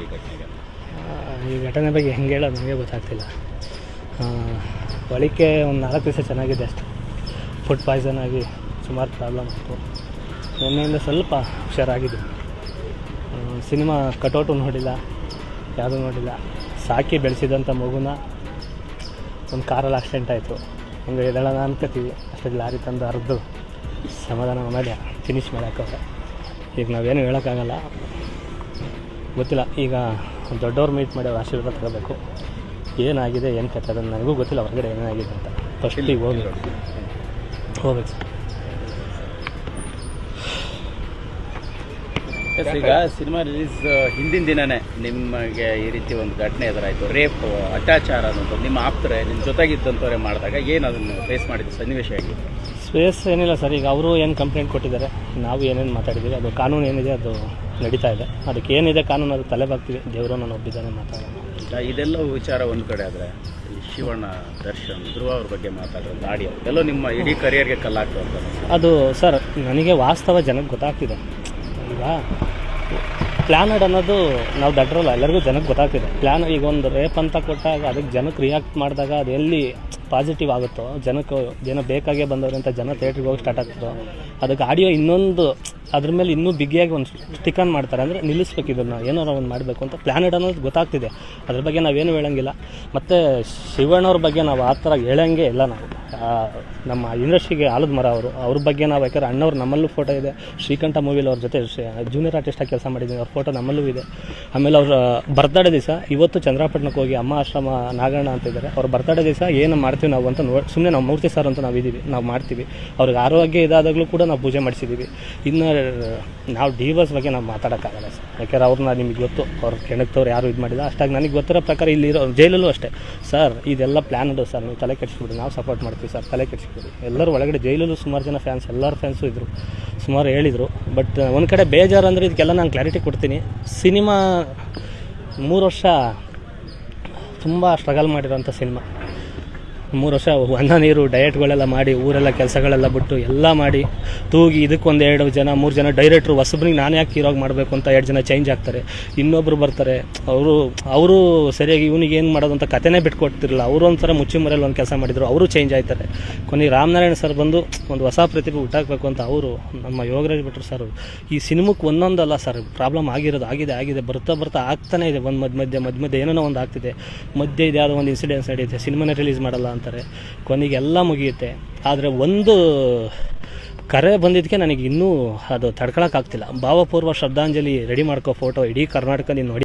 ಈ ಘಟನೆಗೆ? ಈ ಘಟನೆ ಬಗ್ಗೆ ಹೆಂಗೆ ಹೇಳೋದು ನನಗೆ ಗೊತ್ತಾಗ್ತಿಲ್ಲ. ಒಳಿಕೆ ಒಂದು ನಾಲ್ಕು ದಿವಸ ಚೆನ್ನಾಗಿದೆ ಅಷ್ಟೆ. ಫುಡ್ ಪಾಯ್ಸನ್ ಆಗಿ ಸುಮಾರು ಪ್ರಾಬ್ಲಮ್ ಆಯಿತು. ನಿನ್ನೆಯಿಂದ ಸ್ವಲ್ಪ ಹುಷಾರಾಗಿದೆ ಸಿನಿಮಾ ಕಟೌಟು ನೋಡಿಲ್ಲ, ಯಾವುದೂ ನೋಡಿಲ್ಲ. ಸಾಕಿ ಬೆಳೆಸಿದಂಥ ಮಗುನ ಒಂದು ಕಾರಲ್ಲಿ ಆಕ್ಸಿಡೆಂಟ್ ಆಯಿತು. ಹಂಗೆ ಎದಳೋಣ ಅನ್ಕೋತೀವಿ. ಅಷ್ಟೊಂದು ಲಾರಿ ತಂದು ಅರ್ದು ಸಮಾಧಾನ ಮಾಡಿ ಫಿನಿಶ್ ಮಾಡೋಕ್ಕವ್ರೆ ಈಗ ನಾವೇನು ಹೇಳೋಕ್ಕಾಗಲ್ಲ. ಗೊತ್ತಿಲ್ಲ. ಈಗ ದೊಡ್ಡವ್ರು ಮೀಟ್ ಮಾಡಿ ಅವ್ರ ಆಶೀರ್ವಾದ ತಗೋಬೇಕು. ಏನಾಗಿದೆ ಏನು ಕಥೆ ಅದನ್ನು ನನಗೂ ಗೊತ್ತಿಲ್ಲ. ಹೊರಗಡೆ ಏನಾಗಿದೆ ಅಂತ. ಫಸ್ಟಿಗೆ ಹೋಗಿ. ಹೋಗ್ಬೇಕು ಸರ್. ಈಗ ಸಿನಿಮಾ ರಿಲೀಸ್ ಹಿಂದಿನ ದಿನನೇ ನಿಮಗೆ ಈ ರೀತಿ ಒಂದು ಘಟನೆ ಎದುರಾಯಿತು. ರೇಪ್ ಅತ್ಯಾಚಾರ ಅನ್ನೋದು ನಿಮ್ಮ ಆಪ್ತರೆ ನಿಮ್ಮ ಜೊತೆಗಿದ್ದಂಥವ್ರೆ ಮಾಡಿದಾಗ ಏನು ಅದನ್ನು ಫೇಸ್ ಮಾಡಿದ್ದು ಸನ್ನಿವೇಶ ಆಗಿ ಫೇಸ್ ಏನಿಲ್ಲ ಸರ್. ಈಗ ಅವರು ಏನು ಕಂಪ್ಲೇಂಟ್ ಕೊಟ್ಟಿದ್ದಾರೆ ನಾವು ಏನೇನು ಮಾತಾಡಿದ್ದೀವಿ ಅದು ಕಾನೂನು ಏನಿದೆ ಅದು ನಡೀತಾ ಇದೆ. ಅದಕ್ಕೆ ಏನಿದೆ ಕಾನೂನು ಅದು ತಲೆ ಬಾಗ್ತೀವಿ ದೇವರು ನಾನು ಒಬ್ಬಿದ್ದಾನೆ ಮಾತಾಡೋಣ ಈಗ ಇದೆಲ್ಲ ವಿಚಾರ ಒಂದು ಕಡೆ ಆದರೆ ಶಿವಣ್ಣ ದರ್ಶನ್ ಧ್ರುವ ಅವ್ರ ಬಗ್ಗೆ ಮಾತಾಡೋದು ಆಡಿಯೋ ಎಲ್ಲೋ ನಿಮ್ಮ ಇಡೀ ಕರಿಯರ್ಗೆ ಕಲ್ಲಾಗ್ತದೆ ಅಂತ. ಅದು ಸರ್ ನನಗೆ ವಾಸ್ತವ ಜನಕ್ಕೆ ಗೊತ್ತಾಗ್ತಿದೆ. ಈಗ ಪ್ಲ್ಯಾನಡ್ ಅನ್ನೋದು ನಾವು ದಡ್ರಲ್ಲ ಎಲ್ಲರಿಗೂ ಜನಕ್ಕೆ ಗೊತ್ತಾಗ್ತಿದೆ. ಪ್ಲ್ಯಾನ್ ಈಗ ಒಂದು ರೇಪ್ ಅಂತ ಕೊಟ್ಟಾಗ ಅದಕ್ಕೆ ಜನಕ್ಕೆ ರಿಯಾಕ್ಟ್ ಮಾಡಿದಾಗ ಅದು ಎಲ್ಲಿ ಪಾಸಿಟಿವ್ ಆಗುತ್ತೋ ಜನಕ್ಕೆ ಜನ ಬೇಕಾಗೇ ಬಂದವರಂತ ಜನ ಥಿಯೇಟ್ರಿಗೆ ಹೋಗಿ ಸ್ಟಾರ್ಟ್ ಆಗ್ತದೋ ಅದಕ್ಕೆ ಆಡಿಯೋ ಇನ್ನೊಂದು ಅದ್ರ ಮೇಲೆ ಇನ್ನೂ ಬಿಗಿಯಾಗಿ ಒಂದು ಸ್ಟಿಕನ್ ಮಾಡ್ತಾರೆ. ಅಂದರೆ ನಿಲ್ಲಿಸ್ಬೇಕು ಇದನ್ನು, ಏನಾರ ಒಂದು ಮಾಡಬೇಕು ಅಂತ ಪ್ಲ್ಯಾನೆಡ್ ಅನ್ನೋದು ಗೊತ್ತಾಗ್ತಿದೆ. ಅದ್ರ ಬಗ್ಗೆ ನಾವೇನು ಹೇಳೋಂಗಿಲ್ಲ. ಮತ್ತು ಶಿವಣ್ಣವ್ರ ಬಗ್ಗೆ ನಾವು ಆ ಥರ ಹೇಳೋಂಗೆ ಇಲ್ಲ ನಾವು. ನಮ್ಮ ಇಂಡಸ್ಟ್ರಿಗೆ ಆಲದ ಮರ ಅವರು. ಅವ್ರ ಬಗ್ಗೆ ನಾವು ಯಾಕಂದ್ರೆ ಅಣ್ಣವ್ರು ನಮ್ಮಲ್ಲೂ ಫೋಟೋ ಇದೆ. ಶ್ರೀಕಂಠ ಮೂವಿಲಿ ಅವ್ರ ಜೊತೆ ಜೂನಿಯರ್ ಆರ್ಟಿಸ್ಟಾಗಿ ಕೆಲಸ ಮಾಡಿದ್ದೀನಿ ಅವ್ರ ಫೋಟೋ ನಮ್ಮಲ್ಲೂ ಇದೆ. ಆಮೇಲೆ ಅವ್ರ ಬರ್ತಡೇ ದಿವಸ ಇವತ್ತು ಚಂದ್ರಪಟ್ಟಣಕ್ಕೆ ಹೋಗಿ ಅಮ್ಮ ಆಶ್ರಮ ನಾಗಣ್ಣ ಅಂತ ಇದ್ದಾರೆ ಅವ್ರ ಬರ್ತ್ಡೇ ದಿವಸ ಏನು ಮಾಡ್ತೀವಿ ನಾವು ಅಂತ ನೋಡಿ ಸುಮ್ಮನೆ ನಾವು ಮೂರ್ತಿ ಸರ್ ಅಂತ ನಾವು ಇದ್ದೀವಿ ನಾವು ಮಾಡ್ತೀವಿ. ಅವ್ರಿಗೆ ಆರೋಗ್ಯ ಇದಾದಾಗಲೂ ಕೂಡ ನಾವು ಪೂಜೆ ಮಾಡಿಸಿದ್ದೀವಿ ಇನ್ನು, ನಾವು ಡಿವೋರ್ಸ್ ಬಗ್ಗೆ ನಾವು ಮಾತಾಡೋಕ್ಕಾಗಲ್ಲ ಸರ್. ಯಾಕೆಂದ್ರೆ ಅವ್ರನ್ನ ನಿಮಗೆ ಗೊತ್ತು. ಅವ್ರ ಕೆಣಕ್ತವ್ರು ಯಾರು ಇದು ಮಾಡಿಲ್ಲ. ಅಷ್ಟಾಗಿ ನನಗೆ ಗೊತ್ತಿರೋ ಪ್ರಕಾರ ಇಲ್ಲಿರೋ ಜೈಲಲ್ಲೂ ಅಷ್ಟೇ. ಸರ್, ಇದೆಲ್ಲ ಪ್ಲ್ಯಾನ್ ಇದೆ ಸರ್. ನೀವು ತಲೆ ಕೆಡಿಸ್ಬಿಡಿ. ನಾವು ಸಪೋರ್ಟ್ ಮಾಡ್ತೀವಿ. ಸರ್, ತಲೆ ಕೆಡಿಸ್ಕೊಡಿ. ಎಲ್ಲರೂ ಒಳಗಡೆ ಜೈಲಲ್ಲೂ ಸುಮಾರು ಜನ ಫ್ಯಾನ್ಸ್ ಎಲ್ಲರ ಫ್ಯಾನ್ಸು ಇದ್ದರು ಸುಮಾರು ಹೇಳಿದರು. ಬಟ್ ಒಂದು ಕಡೆ ಬೇಜಾರು ಅಂದರೆ ಇದಕ್ಕೆಲ್ಲ ನಾನು ಕ್ಲಾರಿಟಿ ಕೊಡ್ತೀನಿ. ಸಿನಿಮಾ ಮೂರು ವರ್ಷ ತುಂಬ ಸ್ಟ್ರಗಲ್ ಮಾಡಿರೋಂಥ ಸಿನಿಮಾ ಮೂರು ವರ್ಷ ಅನ್ನ ನೀರು ಡಯಟ್ಗಳೆಲ್ಲ ಮಾಡಿ, ಊರೆಲ್ಲ ಕೆಲಸಗಳೆಲ್ಲ ಬಿಟ್ಟು ಎಲ್ಲ ಮಾಡಿ ತೂಗಿ ಇದಕ್ಕೊಂದು ಎರಡು ಜನ, ಮೂರು ಜನ ಡೈರೆಕ್ಟ್ರು ಹೊಸಬ್ರಿಗೆ ನಾನು ಯಾಕೆ ಹೀರೋಗಿ ಮಾಡಬೇಕು ಅಂತ ಎರಡು ಜನ ಚೇಂಜ್ ಆಗ್ತಾರೆ. ಇನ್ನೊಬ್ರು ಬರ್ತಾರೆ. ಅವರು ಅವರು ಸರಿಯಾಗಿ ಇವನಿಗೆ ಏನು ಮಾಡೋದು ಅಂತ ಕತೆನೇ ಬಿಟ್ಕೊಡ್ತಿರಲಿಲ್ಲ ಅವರು ಒಂಥರ ಮುಚ್ಚಿ ಮರೆಯಲ್ಲಿ ಒಂದು ಕೆಲಸ ಮಾಡಿದರು, ಅವರು ಚೇಂಜ್ ಆಯ್ತಾರೆ. ಕೊನೆಗೆ ರಾಮನಾರಾಯಣ ಸರ್ ಬಂದು ಒಂದು ಹೊಸ ಪ್ರತಿಭೆ ಹುಟ್ಟಾಕಬೇಕು ಅಂತ ಅವರು, ನಮ್ಮ ಯೋಗರಾಜ್ ಭಟ್ರು ಸರ್ ಈ ಸಿನಿಮಕ್ಕೆ ಒಂದೊಂದಲ್ಲ ಸರ್ ಪ್ರಾಬ್ಲಮ್ ಆಗಿರೋದು, ಆಗಿದೆ ಆಗಿದೆ, ಬರ್ತಾ ಬರ್ತಾ ಆಗ್ತಾನೆ ಇದೆ. ಒಂದು ಮಧ್ಯ ಮಧ್ಯ ಮಧ್ಯ ಮಧ್ಯ ಏನೋ ಒಂದು ಆಗ್ತಿದೆ. ಮಧ್ಯೆ ಇದು ಯಾವುದೋ ಒಂದು ಇನ್ಸಿಡೆನ್ಸ್ ನಡೆಯುತ್ತೆ ಸಿನಿಮಾನೇ ರಿಲೀಸ್ ಮಾಡಲ್ಲ ಅಂತಾರೆ ಕೊನೆಗೆ ಎಲ್ಲ ಮುಗಿಯುತ್ತೆ. ಆದರೆ ಒಂದು ಕರೆ ಬಂದಿದ್ದಕ್ಕೆ ನನಗೆ ಇನ್ನೂ ಅದು ತಡ್ಕೊಳಕ್ಕಾಗ್ತಿಲ್ಲ. ಭಾವಪೂರ್ವ ಶ್ರದ್ಧಾಂಜಲಿ ರೆಡಿ ಮಾಡ್ಕೋ ಫೋಟೋ ಇಡೀ ಕರ್ನಾಟಕ ನೀನು ನೋಡಿ